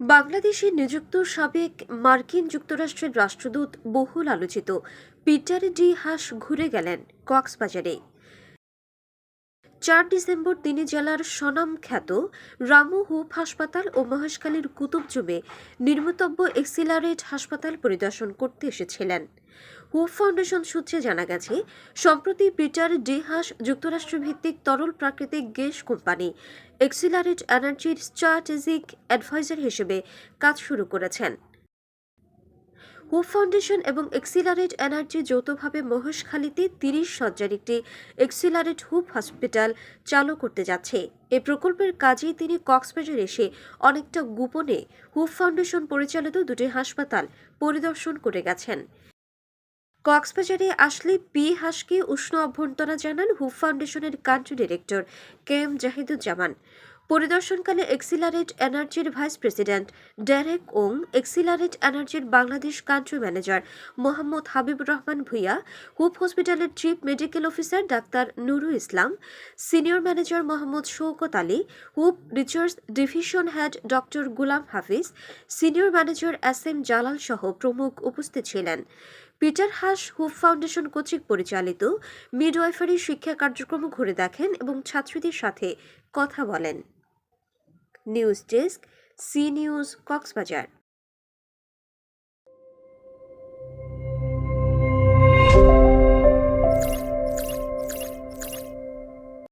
বাংলাদেশে নিযুক্ত সাবেক মার্কিন যুক্তরাষ্ট্রের রাষ্ট্রদূত বহুল আলোচিত। পিটার ডি হাস ঘুরে গেলেন কক্সবাজারে। চার ডিসেম্বর তিনি জেলার সনাম খ্যাত রামু হুপ হাসপাতাল ও মহেশখালীর কুতুবজুমে নির্মিতব্য এক্সিলারেট হাসপাতাল পরিদর্শন করতে এসেছিলেন। হুপ ফাউন্ডেশন সূত্রে জানা গেছে, সম্প্রতি পিটার ডি হাস যুক্তরাষ্ট্রভিত্তিক তরল প্রাকৃতিক গ্যাস কোম্পানি এক্সিলারেট এনার্জির স্ট্র্যাটেজিক অ্যাডভাইজার হিসেবে কাজ শুরু করেছেন। হুপ ফাউন্ডেশন এবং এক্সিলারেট এনার্জি যৌথভাবে মহেশখালীতে তিরিশ শয্যার একটি এক্সিলারেট হুপ হসপিটাল চালু করতে যাচ্ছে। এই প্রকল্পের কাজেই তিনি কক্সবাজার এসে অনেকটা গোপনে হুপ ফাউন্ডেশন পরিচালিত দুটি হাসপাতাল পরিদর্শন করে গেছেন। কক্সবাজারে আসলে পি হাসকে উষ্ণ অভ্যর্থনা জানান হুপ ফাউন্ডেশনের country director K M Zahiduzzaman. পরিদর্শনকালে accelerate এনার্জির vice president Derek Ong, accelerate এনার্জির Bangladesh country manager Mohammad Habibur Rahman Bhuiyan, Hope হসপিটালের chief medical officer doctor Nuru Islam, senior manager Mohammad Shaukat Ali, Hope research division head doctor Gulam Hafiz, senior manager S M Jalal সহ প্রমুখ উপস্থিত ছিলেন। Peter Haas হুফ foundation কর্তৃক পরিচালিত midwifery শিক্ষা কার্যক্রম ঘুরে দেখেন এবং ছাত্রীদের সাথে কথা বলেন। News desk, C news, Cox's Bazar.